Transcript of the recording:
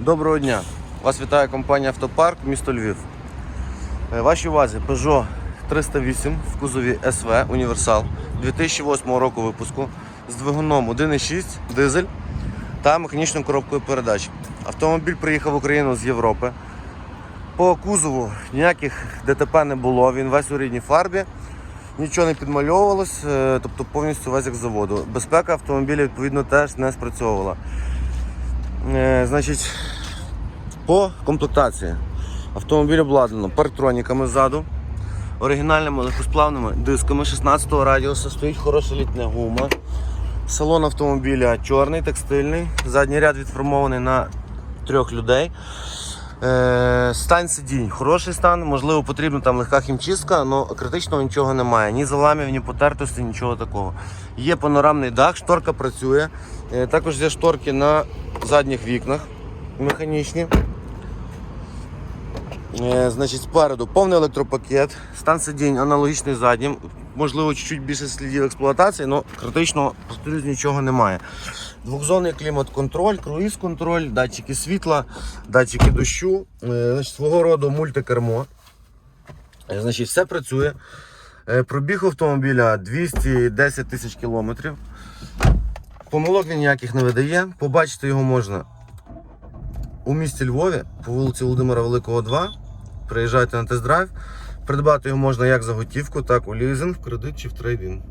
Доброго дня! Вас вітає компанія Автопарк, місто Львів. Е, Вашій увазі Peugeot 308 в кузові СВ Універсал 2008 року випуску з двигуном 1.6 дизель та механічною коробкою передач. Автомобіль приїхав в Україну з Європи. По кузову ніяких ДТП не було, він весь у рідній фарбі, нічого не підмальовувалось, е, тобто повністю весь як заводу. Безпека автомобіля відповідно теж не спрацьовувала. Е, по комплектації автомобіль обладнано парктроніками ззаду, оригінальними легкосплавними дисками 16-го радіуса, стоїть хороша літня гума. Салон автомобіля чорний, текстильний, задній ряд відформований на трьох людей. Е, стан сидінь, хороший стан, можливо, потрібна там легка хімчистка, але критичного нічого немає. Ні заламів, ні потертості, нічого такого. Є панорамний дах, шторка працює. Е, також є шторки на задніх вікнах механічні. Е, значить, спереду повний електропакет, стан сидінь аналогічний заднім. Можливо, чуть-чуть більше слідів експлуатації, але критично, повторюсь, нічого немає. Двохзонний клімат-контроль, круїз-контроль, датчики світла, датчики дощу, е, значить, свого роду мультикермо. Е, Значить, все працює. Е, Пробіг автомобіля 210 тисяч кілометрів. Помилок він ніяких не видає. Побачити його можна у місті Львові по вулиці Володимира Великого 2. Приїжджайте на тест-драйв. Придбати його можна як за готівку, так у лізинг, в кредит чи в трейдинг.